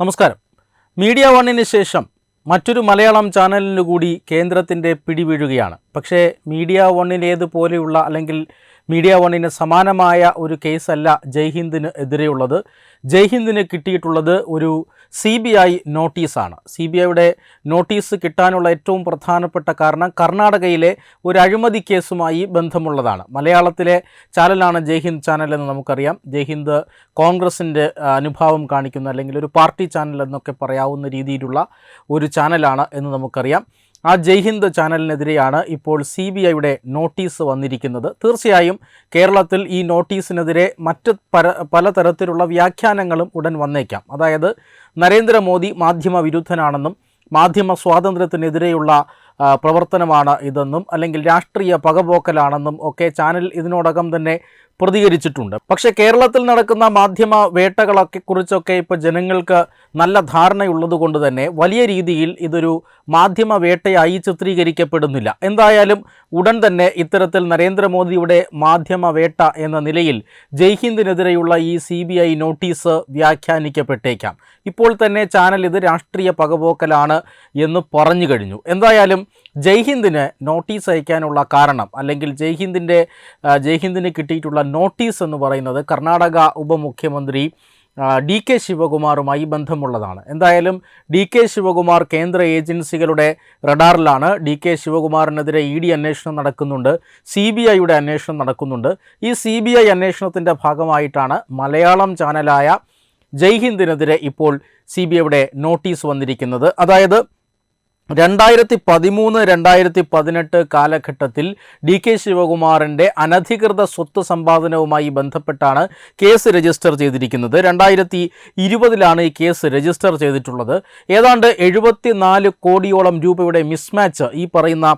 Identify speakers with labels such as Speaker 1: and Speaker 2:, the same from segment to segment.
Speaker 1: നമസ്കാരം. മീഡിയ വണ്ണിന് ശേഷം മറ്റൊരു മലയാളം ചാനലിന് കൂടി കേന്ദ്രത്തിന്റെ പിടിവീഴുകയാണ്. പക്ഷേ മീഡിയ വണ്ണിലേതുപോലെയുള്ള അല്ലെങ്കിൽ മീഡിയ വണ്ണിന് സമാനമായ ഒരു കേസല്ല ജയ്ഹിന്ദിന് എതിരെയുള്ളത്. ജയ്ഹിന്ദിന് കിട്ടിയിട്ടുള്ളത് ഒരു സി ബി ഐ നോട്ടീസാണ്. സി ബി ഐയുടെ നോട്ടീസ് കിട്ടാനുള്ള ഏറ്റവും പ്രധാനപ്പെട്ട കാരണം കർണാടകയിലെ ഒരു അഴിമതി കേസുമായി ബന്ധമുള്ളതാണ്. മലയാളത്തിലെ ചാനലാണ് ജയ്ഹിന്ദ് ചാനൽ എന്ന് നമുക്കറിയാം. ജയ്ഹിന്ദ് കോൺഗ്രസിന്റെ അനുഭാവം കാണിക്കുന്ന അല്ലെങ്കിൽ ഒരു പാർട്ടി ചാനൽ എന്നൊക്കെ പറയാവുന്ന രീതിയിലുള്ള ഒരു ചാനലാണ് എന്ന് നമുക്കറിയാം. ആ ജയ്ഹിന്ദ് ചാനലിനെതിരെയാണ് ഇപ്പോൾ സി ബി ഐയുടെ നോട്ടീസ് വന്നിരിക്കുന്നത്. തീർച്ചയായും കേരളത്തിൽ ഈ നോട്ടീസിനെതിരെ മറ്റ് പല പലതരത്തിലുള്ള വ്യാഖ്യാനങ്ങളും ഉടൻ വന്നേക്കാം. അതായത് നരേന്ദ്രമോദി മാധ്യമ വിരുദ്ധനാണെന്നും മാധ്യമ സ്വാതന്ത്ര്യത്തിനെതിരെയുള്ള പ്രവർത്തനമാണ് ഇതെന്നും അല്ലെങ്കിൽ രാഷ്ട്രീയ പകപോക്കലാണെന്നും ഒക്കെ ചാനൽ ഇതിനോടകം തന്നെ പ്രതികരിച്ചിട്ടുണ്ട്. പക്ഷെ കേരളത്തിൽ നടക്കുന്ന മാധ്യമ വേട്ടകളൊക്കെ കുറിച്ചൊക്കെ ഇപ്പോൾ ജനങ്ങൾക്ക് നല്ല ധാരണയുള്ളത് കൊണ്ട് തന്നെ വലിയ രീതിയിൽ ഇതൊരു മാധ്യമ വേട്ടയായി ചിത്രീകരിക്കപ്പെടുന്നില്ല. എന്തായാലും ഉടൻ തന്നെ ഇത്തരത്തിൽ നരേന്ദ്രമോദിയുടെ മാധ്യമ വേട്ട എന്ന നിലയിൽ ജയ്ഹിന്ദിനെതിരെയുള്ള ഈ സി ബി ഐ നോട്ടീസ് വ്യാഖ്യാനിക്കപ്പെട്ടേക്കാം. ഇപ്പോൾ തന്നെ ചാനൽ ഇത് രാഷ്ട്രീയ പകപോക്കലാണ് എന്ന് പറഞ്ഞു കഴിഞ്ഞു. എന്തായാലും ജയ്ഹിന്ദിന് നോട്ടീസ് അയക്കാനുള്ള കാരണം അല്ലെങ്കിൽ ജയ്ഹിന്ദിന്റെ ജയ്ഹിന്ദിന് കിട്ടിയിട്ടുള്ള നോട്ടീസ് എന്ന് പറയുന്നത് കർണാടക ഉപമുഖ്യമന്ത്രി ഡി കെ ശിവകുമാറുമായി ബന്ധമുള്ളതാണ്. എന്തായാലും ഡി കെ ശിവകുമാർ കേന്ദ്ര ഏജൻസികളുടെ റഡാറിലാണ്. ഡി കെ ശിവകുമാറിനെതിരെ ഇ ഡി അന്വേഷണം നടക്കുന്നുണ്ട്. സി ബി ഐയുടെ അന്വേഷണം നടക്കുന്നുണ്ട്. ഈ സി ബി ഐ അന്വേഷണത്തിന്റെ ഭാഗമായിട്ടാണ് മലയാളം ചാനലായ ജയ്ഹിന്ദിനെതിരെ ഇപ്പോൾ സി ബി ഐയുടെ നോട്ടീസ് വന്നിരിക്കുന്നത്. അതായത് രണ്ടായിരത്തി പതിമൂന്ന് രണ്ടായിരത്തി പതിനെട്ട് കാലഘട്ടത്തിൽ ഡി കെ ശിവകുമാറിന്റെ അനധികൃത സ്വത്ത് സമ്പാദനവുമായി ബന്ധപ്പെട്ടാണ് കേസ് രജിസ്റ്റർ ചെയ്തിരിക്കുന്നത്. രണ്ടായിരത്തി ഇരുപതിലാണ് ഈ കേസ് രജിസ്റ്റർ ചെയ്തിട്ടുള്ളത്. ഏതാണ്ട് എഴുപത്തി കോടിയോളം രൂപയുടെ മിസ്മാച്ച് ഈ പറയുന്ന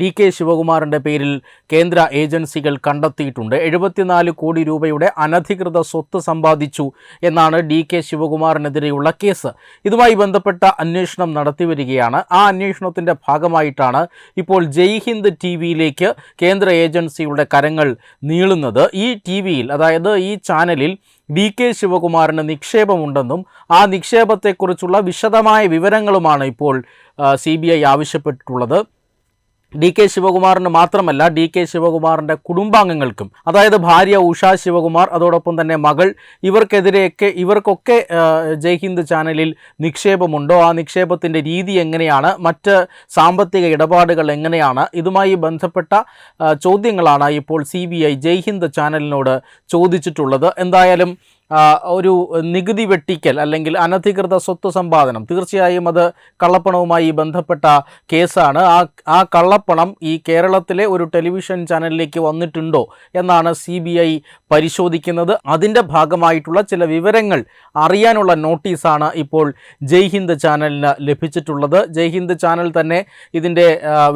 Speaker 1: ഡി കെ ശിവകുമാറിന്റെ പേരിൽ കേന്ദ്ര ഏജൻസികൾ കണ്ടെത്തിയിട്ടുണ്ട്. എഴുപത്തിനാല് കോടി രൂപയുടെ അനധികൃത സ്വത്ത് സമ്പാദിച്ചു എന്നാണ് ഡി കെ ശിവകുമാറിനെതിരെയുള്ള കേസ്. ഇതുമായി ബന്ധപ്പെട്ട അന്വേഷണം നടത്തിവരികയാണ് ആ അന്വേഷണത്തിന്റെ ഭാഗമായിട്ടാണ് ഇപ്പോൾ ജയ്ഹിന്ദ് ടി വിയിലേക്ക് കേന്ദ്ര ഏജൻസിയുടെ കരങ്ങൾ നീളുന്നത്. ഈ ടി വിയിൽ അതായത് ഈ ചാനലിൽ ഡി കെ ശിവകുമാറിന് നിക്ഷേപമുണ്ടെന്നും ആ നിക്ഷേപത്തെക്കുറിച്ചുള്ള വിശദമായ വിവരങ്ങളുമാണ് ഇപ്പോൾ സി ആവശ്യപ്പെട്ടിട്ടുള്ളത്. ഡി കെ ശിവകുമാറിന് മാത്രമല്ല ഡി കെ ശിവകുമാറിന്റെ കുടുംബാംഗങ്ങൾക്കും അതായത് ഭാര്യ ഉഷ ശിവകുമാർ അതോടൊപ്പം തന്നെ മകൾ ഇവർക്കെതിരെയൊക്കെ ഇവർക്കൊക്കെ ജയ്ഹിന്ദ് ചാനലിൽ നിക്ഷേപമുണ്ടോ? ആ നിക്ഷേപത്തിന്റെ രീതി എങ്ങനെയാണ്? മറ്റ് സാമ്പത്തിക ഇടപാടുകൾ എങ്ങനെയാണ്? ഇതുമായി ബന്ധപ്പെട്ട ചോദ്യങ്ങളാണ് ഇപ്പോൾ സി ബി ഐ ജയ്ഹിന്ദ് ചാനലിനോട് ചോദിച്ചിട്ടുള്ളത്. എന്തായാലും ഒരു നികുതി വെട്ടിക്കൽ അല്ലെങ്കിൽ അനധികൃത സ്വത്ത് സമ്പാദനം. തീർച്ചയായും അത് കള്ളപ്പണവുമായി ബന്ധപ്പെട്ട കേസാണ്. ആ ആ കള്ളപ്പണം ഈ കേരളത്തിലെ ഒരു ടെലിവിഷൻ ചാനലിലേക്ക് വന്നിട്ടുണ്ടോ എന്നാണ് സി ബി ഐ പരിശോധിക്കുന്നത്. അതിന്റെ ഭാഗമായിട്ടുള്ള ചില വിവരങ്ങൾ അറിയാനുള്ള നോട്ടീസാണ് ഇപ്പോൾ ജയ്ഹിന്ദ് ചാനലിന് ലഭിച്ചിട്ടുള്ളത്. ജയ്ഹിന്ദ് ചാനൽ തന്നെ ഇതിന്റെ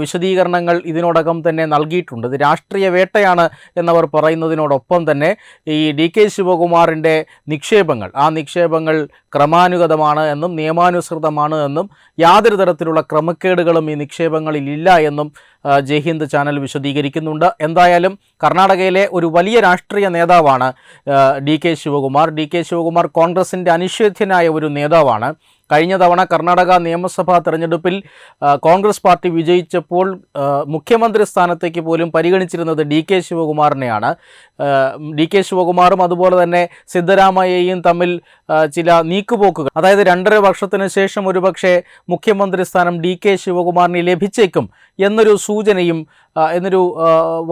Speaker 1: വിശദീകരണങ്ങൾ ഇതിനോടകം തന്നെ നൽകിയിട്ടുണ്ട്. ഇത് രാഷ്ട്രീയ വേട്ടയാണ് എന്നവർ പറയുന്നതിനോടൊപ്പം തന്നെ ഈ ഡി കെ ശിവകുമാറിന്റെ നിക്ഷേപങ്ങൾ. ആ നിക്ഷേപങ്ങൾ ക്രമാനുഗതമാണ് എന്നും നിയമാനുസൃതമാണ് എന്നും യാതൊരു തരത്തിലുള്ള ക്രമക്കേടുകളും ഈ നിക്ഷേപങ്ങളിൽ ഇല്ല എന്നും ജയ്ഹിന്ദ് ചാനൽ വിശദീകരിക്കുന്നുണ്ട്. എന്തായാലും കർണാടകയിലെ ഒരു വലിയ രാഷ്ട്രീയ നേതാവാണ് D K Shivakumar. D K Shivakumar കോൺഗ്രസിന്റെ അനിഷേധ്യനായ ഒരു നേതാവാണ്. കഴിഞ്ഞ തവണ കർണാടക നിയമസഭാ തെരഞ്ഞെടുപ്പിൽ കോൺഗ്രസ് പാർട്ടി വിജയിച്ചപ്പോൾ മുഖ്യമന്ത്രി സ്ഥാനത്തേക്ക് പോലും പരിഗണിച്ചിരുന്നത് ഡി കെ ശിവകുമാറിനെയാണ്. ഡി കെ ശിവകുമാറും അതുപോലെ തന്നെ സിദ്ധരാമയ്യയും തമ്മിൽ ചില ചില നീക്കുപോക്കുകൾ. അതായത് രണ്ടര വർഷത്തിന് ശേഷം ഒരുപക്ഷെ മുഖ്യമന്ത്രി സ്ഥാനം ഡി കെ ശിവകുമാറിന് ലഭിച്ചേക്കും എന്നൊരു സൂചനയും എന്നൊരു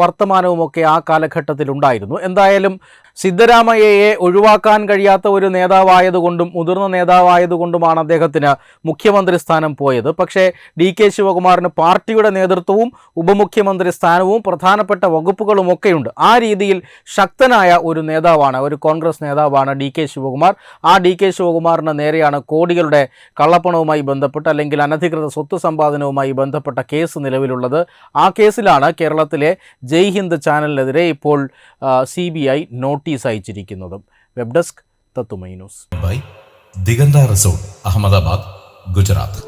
Speaker 1: വർത്തമാനവുമൊക്കെ ആ കാലഘട്ടത്തിൽ ഉണ്ടായിരുന്നു. എന്തായാലും സിദ്ധരാമയ്യയെ ഒഴിവാക്കാൻ കഴിയാത്ത ഒരു നേതാവായതുകൊണ്ടും മുതിർന്ന നേതാവായതുകൊണ്ടുമാണ് അദ്ദേഹത്തിന് മുഖ്യമന്ത്രി സ്ഥാനം പോയത്. പക്ഷേ ഡി കെ ശിവകുമാറിന് പാർട്ടിയുടെ നേതൃത്വവും ഉപമുഖ്യമന്ത്രി സ്ഥാനവും പ്രധാനപ്പെട്ട വകുപ്പുകളും ഒക്കെയുണ്ട് ആ രീതിയിൽ ശക്തനായ ഒരു നേതാവാണ് ഒരു കോൺഗ്രസ് നേതാവാണ് ഡി കെ ശിവകുമാർ. ആ ഡി കെ ശിവകുമാറിന് നേരെയാണ് കോടികളുടെ കള്ളപ്പണവുമായി ബന്ധപ്പെട്ട് അല്ലെങ്കിൽ അനധികൃത സ്വത്ത് സമ്പാദനവുമായി ബന്ധപ്പെട്ട കേസ് നിലവിലുള്ളത്. ആ കേസിലാണ് കേരളത്തിലെ ജയ് ഹിന്ദ് ചാനലിനെതിരെ ഇപ്പോൾ സി ബി ഐ നോട്ടീസ് അയച്ചിരിക്കുന്നതും. വെബ് ഡെസ്ക് തത്തുമൈ ന്യൂസ്.
Speaker 2: ദിഗന്ത റിസോർട്ട് അഹമ്മദാബാദ് ഗുജറാത്ത്.